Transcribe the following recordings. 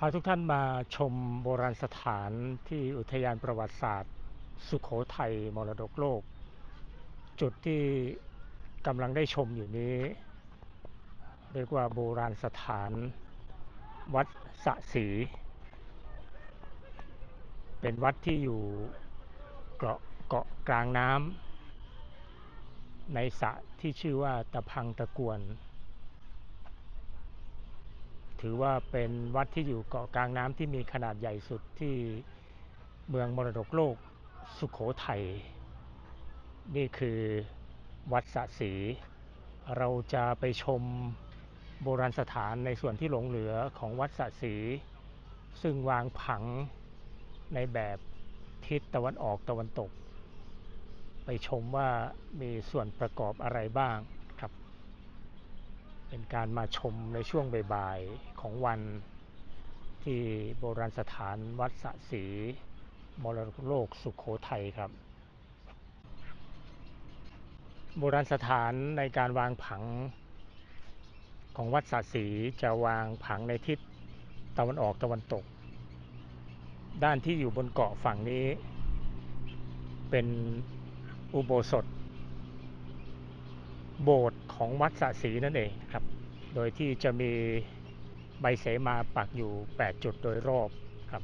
พาทุกท่านมาชมโบราณสถานที่อุทยานประวัติศาสตร์ สุขโขทัยมรดกโลก จุดที่กำลังได้ชมอยู่นี้ เรียกว่าโบราณสถานวัดสะศรีเป็นวัดที่อยู่เกาะเกาะกลางน้ำในสระที่ชื่อว่าตะพังตะกวน ถือว่าเป็นวัดที่อยู่เกาะกลางน้ำที่มีขนาดใหญ่สุดที่เมืองมรดกโลกสุขโขทัยนี่คือวัดสะศรีเราจะไปชมโบราณสถานในส่วนที่หลงเหลือของวัดสะศรีซึ่งวางผังในแบบทิศตะวันออกตะวันตก ไปชมว่ามีส่วนประกอบอะไรบ้าง เป็นการมาชมในช่วงบ่ายๆของวันที่โบราณสถานวัดสะศรีมรดกโลกสุขโขทัยครับ โบราณสถานในการวางผังของวัดสะศรีจะวางผังในทิศตะวันออกตะวันตก ด้านที่อยู่บนเกาะฝั่งนี้ เป็นอุโบสถ โบสถ์ ของวัดสะศรีนั่นเองครับ โดยที่จะมีใบเสมาปักอยู่ 8 จุดโดยรอบครับ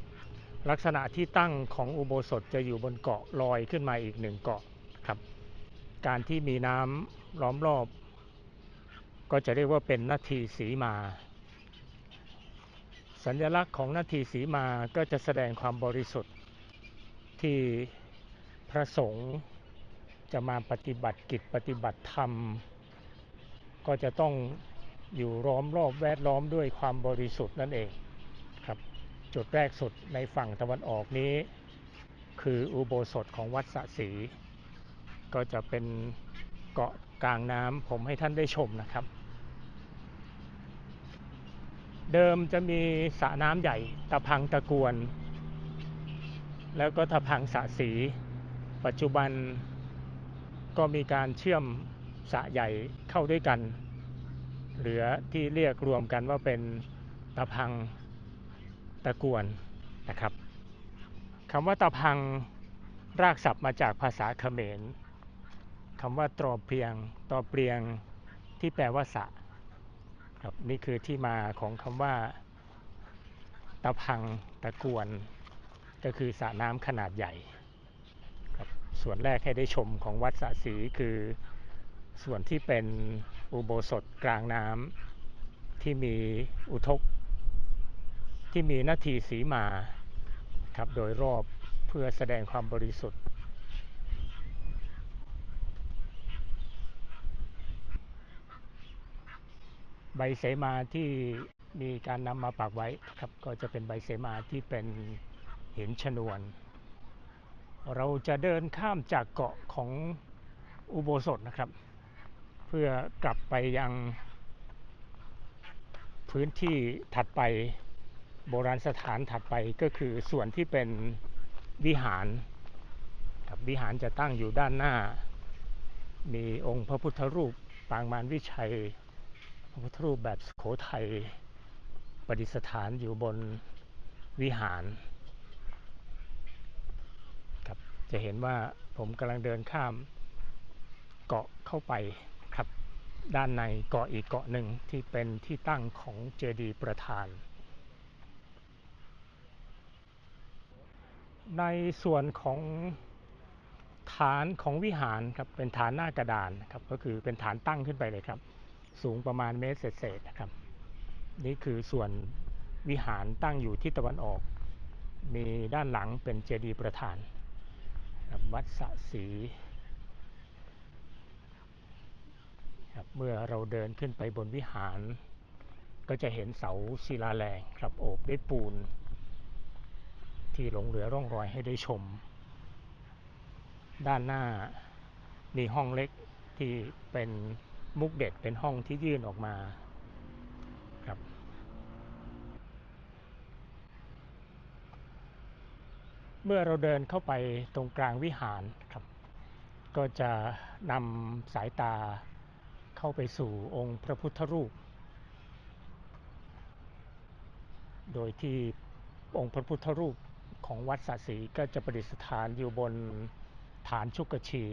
ลักษณะที่ตั้งของอุโบสถจะอยู่บนเกาะลอยขึ้นมาอีกหนึ่งเกาะครับ การที่มีน้ำล้อมรอบ ก็จะเรียกว่าเป็นนาทีสีมา สัญลักษณ์ของนาทีสีมาก็จะแสดงความบริสุทธิ์ที่พระสงฆ์จะมาปฏิบัติกิจปฏิบัติธรรม ก็จะต้องอยู่ล้อมรอบแวดล้อมด้วยความบริสุทธิ์นั่นเองครับ จุดแรกสุดในฝั่งตะวันออกนี้ คืออุโบสถของวัดสะศรีก็จะเป็นเกาะกลางน้ำผมให้ท่านได้ชมนะครับ เดิมจะมีสระน้ำใหญ่ตะพังตะกวน แล้วก็ตะพังสะศรีปัจจุบันก็มีการเชื่อม สระใหญ่เข้าด้วยกัน เหลือที่เรียกรวมกันว่าเป็นตะพังตะกวนนะครับคำว่าตะพังรากศัพท์มาจากภาษาเขมรคำว่าตรอเพียงตรอเปลียงที่แปลว่าสระครับนี่คือที่มาของคำว่าตะพังตะกวน ก็คือสระน้ำขนาดใหญ่ครับส่วนแรกให้ได้ชมของวัดสะศรีคือ ส่วนที่เป็นอุโบสถกลางน้ำที่มีอุทก ที่มีนาทีสีมาครับโดยรอบเพื่อแสดงความบริสุทธิ์ ใบเสมาที่มีการนำมาปักไว้ครับก็จะเป็นใบเสมาที่เป็นหินชนวน เราจะเดินข้ามจากเกาะของอุโบสถนะครับ พื่อกลับไปยังพื้นที่ถัดไปโบราณสถานถัดไปก็คือส่วนที่เป็นวิหารครับวิหารจะตั้งอยู่ด้านหน้า มีองค์พระพุทธรูปปางมารวิชัย พระพุทธรูปแบบสุโขทัยประดิษฐานอยู่บนวิหารครับจะเห็นว่าผมกำลังเดินข้ามเกาะเข้าไป ด้านในเกาะอีกเกาะหนึ่งที่เป็นที่ตั้งของเจดีย์ประธาน ในส่วนของฐานของวิหารครับเป็นฐานหน้ากระดานครับก็คือเป็นฐานตั้งขึ้นไปเลยครับ สูงประมาณเมตรเศษนะครับ นี่คือส่วนวิหารตั้งอยู่ที่ตะวันออก มีด้านหลังเป็นเจดีย์ประธานวัดสะศรี ครับเมื่อเราเดินขึ้นไปบนวิหาร ก็จะเห็นเสาศิลาแรงครับโอบด้วยปูน ที่หลงเหลือร่องรอยให้ได้ชม ด้านหน้ามีห้องเล็กที่เป็นมุกเด็ดเป็นห้องที่ยื่นออกมาครับ เมื่อเราเดินเข้าไปตรงกลางวิหารครับ ก็จะนำสายตา เข้าไปสู่องค์พระพุทธรูป โดยที่องค์พระพุทธรูปของวัดสะสีก็จะประดิษฐานอยู่บนฐานชุกชี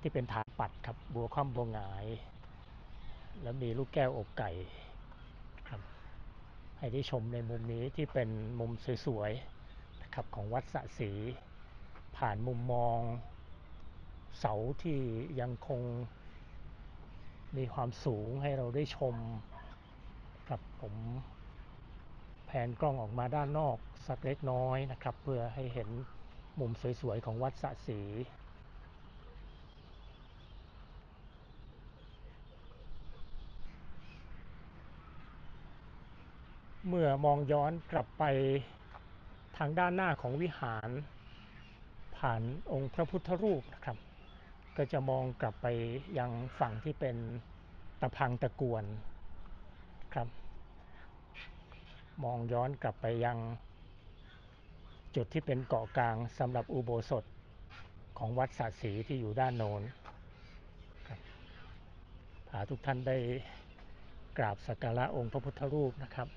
ที่เป็นฐานปัดครับบัวคว่ำบัวหงาย แล้วมีลูกแก้วอกไก่ครับให้ได้ชมในมุมนี้ที่เป็นมุมสวยๆนะครับของวัดสะสี ผ่านมุมมองเสาที่ยังคง มีความสูงให้เราได้ชมครับผมแผนกล้องออกมาด้านนอกสักเล็กน้อยนะครับ เพื่อให้เห็นมุมสวยๆของวัดสะสีเมื่อมองย้อนกลับไปทางด้านหน้าของวิหาร ผ่านองค์พระพุทธรูปนะครับ ก็จะมองกลับไปยังฝั่งที่เป็นตะพังตะกวนครับ มองย้อนกลับไปยังจุดที่เป็นเกาะกลางสำหรับอุโบสถของวัดสาสีที่อยู่ด้านโน้นครับพาทุกท่านได้กราบสักการะองค์พระพุทธรูปนะครับ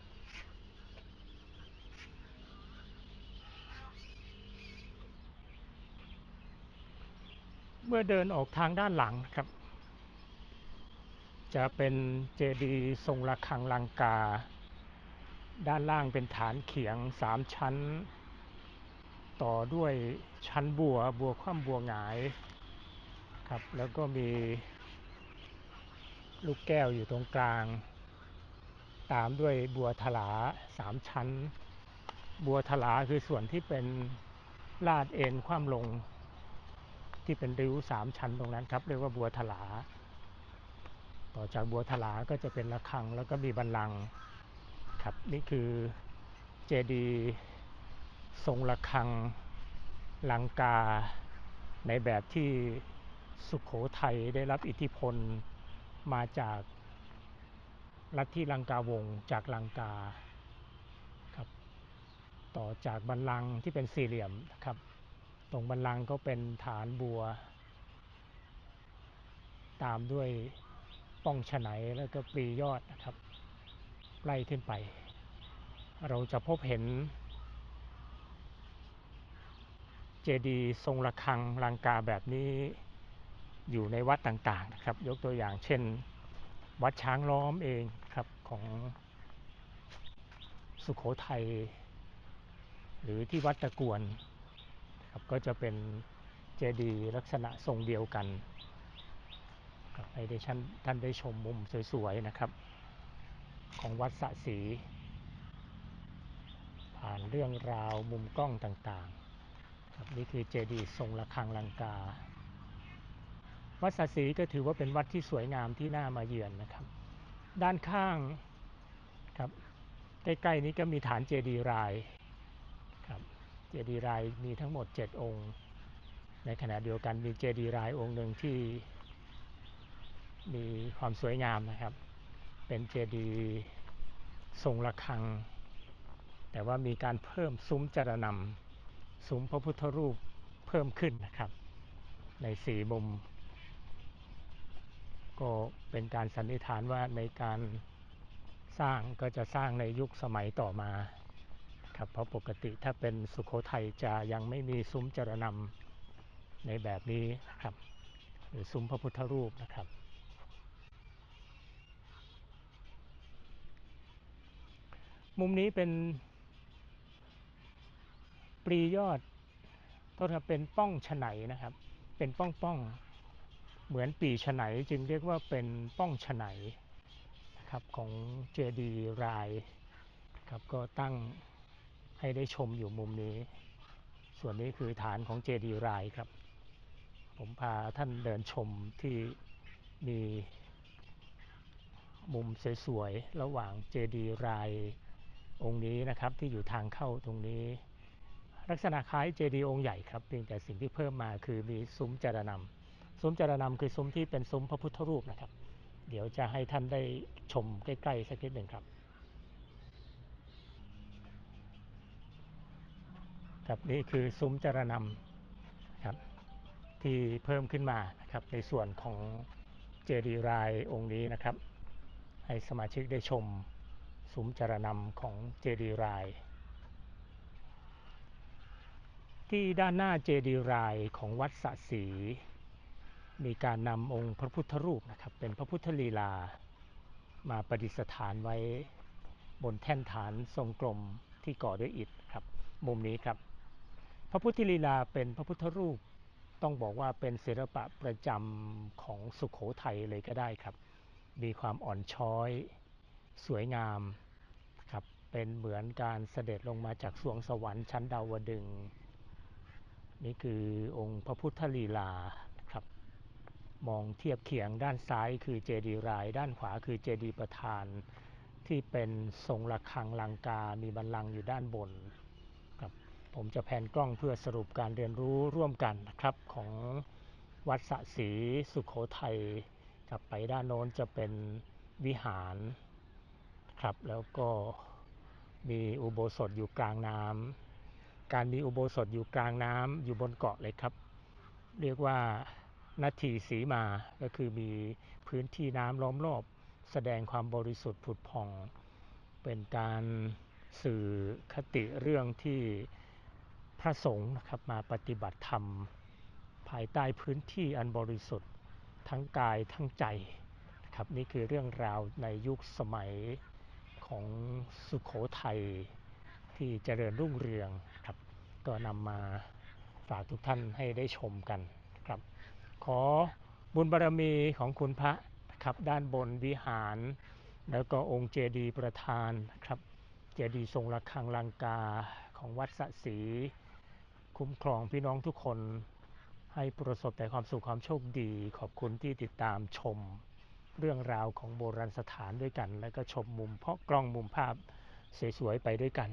มื่อเดินออกทางด้านหลังครับ จะเป็นเจดีย์ทรงระฆังลังกา ด้านล่างเป็นฐานเขียงสามชั้น ต่อด้วยชั้นบัวบัวคว่ำบัวหงายครับ แล้วก็มีลูกแก้วอยู่ตรงกลาง ตามด้วยบัวถลาสามชั้น บัวถลาคือส่วนที่เป็นลาดเอ็นคว่ำลง ที่เป็นริ้วสามชั้นตรงนั้นครับเรียกว่าบัวถลา ต่อจากบัวถลาก็จะเป็นระฆังแล้วก็มีบันลังครับนี่คือเจดีย์ทรงระฆังลังกา ในแบบที่สุขโขทัยได้รับอิทธิพลมาจากลัทธิลังกาวงจากลังกาครับต่อจากบันลังที่เป็นสี่เหลี่ยมนะครับ ตรงบันลังก็เป็นฐานบัว ตามด้วยป้องฉไนแล้วก็ปลียอดนะครับไล่ขึ้นไป เราจะพบเห็น เจดีย์ทรงระฆังลังกาแบบนี้อยู่ในวัดต่างๆนะครับ ยกตัวอย่างเช่น วัดช้างล้อมเองครับของสุขโขทัยหรือที่วัดตะกวน ครับก็จะเป็นเจดีย์ลักษณะทรงเดียวกันครับให้ได้ท่านท่านได้ชมมุมสวยๆนะครับ ของวัดสะสี ผ่านเรื่องราวมุมกล้องต่างๆครับนี่คือเจดีย์ทรงระฆังลังกา วัดสะสีก็ถือว่าเป็นวัดที่สวยงามที่น่ามาเยือนนะครับ ด้านข้างครับใกล้ๆนี้ก็มีฐานเจดีย์ราย เจดีย์รายมีทั้งหมด 7 องค์ ในขณะเดียวกันมีเจดีย์รายองค์หนึ่งที่มีความสวยงามนะครับ เป็นเจดีย์ทรงระฆัง แต่ว่ามีการเพิ่มซุ้มจารนำซุ้มพระพุทธรูปเพิ่มขึ้นนะครับ ในสี่มุม ก็เป็นการสันนิษฐานว่าในการสร้างก็จะสร้างในยุคสมัยต่อมา ครับเพราะปกติถ้าเป็นสุขโขทัยจะยังไม่มีซุ้มจรนำในแบบนี้นะครับหรือซุ้มพระพุทธรูปนะครับ มุมนี้เป็นปรียอดโทษครับเป็นป้องฉไนนะครับ เป็นป้องป้องเหมือนปีฉไนจึงเรียกว่าเป็นป้องฉไนนะครับของเจดีรายครับก็ตั้ง ให้ได้ชมอยู่มุมนี้ ส่วนนี้คือฐานของเจดีรายครับ ผมพาท่านเดินชมที่มีมุมสวยๆ ระหว่างเจดีรายองค์นี้นะครับที่อยู่ทางเข้าตรงนี้ ลักษณะคล้ายเจดีย์องค์ใหญ่ครับเพียงแต่สิ่งที่เพิ่มมาคือมีซุ้มจารนำซุ้มจารนำคือซุ้มที่เป็นซุ้มพระพุทธรูปนะครับ เดี๋ยวจะให้ท่านได้ชมใกล้ๆสักนิดหนึ่งครับ ครับนี่คือซุ้มจารนำครับที่เพิ่มขึ้นมานะครับในส่วนของเจดีย์รายองค์นี้นะครับ ให้สมาชิกได้ชมซุ้มจารนำของเจดีย์ราย ที่ด้านหน้าเจดีย์รายของวัดสะศรีมีการนำองค์พระพุทธรูปนะครับเป็นพระพุทธลีลา มาประดิษฐานไว้บนแท่นฐานทรงกลมที่ก่อด้วยอิฐครับ มุมนี้ครับ พระพุทธลีลาเป็นพระพุทธรูป ต้องบอกว่าเป็นศิลปะประจำของสุขโขทัยเลยก็ได้ครับ มีความอ่อนช้อย สวยงามครับเป็นเหมือนการเสด็จลงมาจากสวงสวรรค์ชั้นดาวดึง นี่คือองค์พระพุทธลีลาครับมองเทียบเคียงด้านซ้ายคือเจดีย์ราย ด้านขวาคือเจดีย์ประธาน ที่เป็นทรงระฆังลังกา มีบัลลังอยู่ด้านบน ผมจะแผนกล้องเพื่อสรุปการเรียนรู้ร่วมกันนะครับของวัดสะศรีสุขโขทัยครับไปด้านโน้นจะเป็นวิหารครับแล้วก็มีอุโบสถอยู่กลางน้ำการมีอุโบสถอยู่กลางน้ำอยู่บนเกาะเลยครับ เรียกว่านาทีสีมาก็คือมีพื้นที่น้ำล้อมรอบแสดงความบริสุทธิ์ผุดผ่อง เป็นการสื่อคติเรื่องที่ พระสงฆ์นะครับมาปฏิบัติธรรม ภายใต้พื้นที่อันบริสุทธิ์ทั้งกายทั้งใจครับนี่คือเรื่องราวในยุคสมัยของสุขโขทัยที่เจริญรุ่งเรืองครับก็นำมาฝากทุกท่านให้ได้ชมกันครับ ขอบุญบารรมีของคุณพระครับด้านบนวิหาร แล้วก็องค์เจดีย์ประธานครับ เจดีย์ทรงระฆังลังกาของวัดสะศรี คุ้มครองพี่น้องทุกคนให้ประสบแต่ความสุขความโชคดี ขอบคุณที่ติดตามชมเรื่องราวของโบราณสถานด้วยกัน และก็ชมมุมเพาะกล้องมุมภาพสวยๆไปด้วยกัน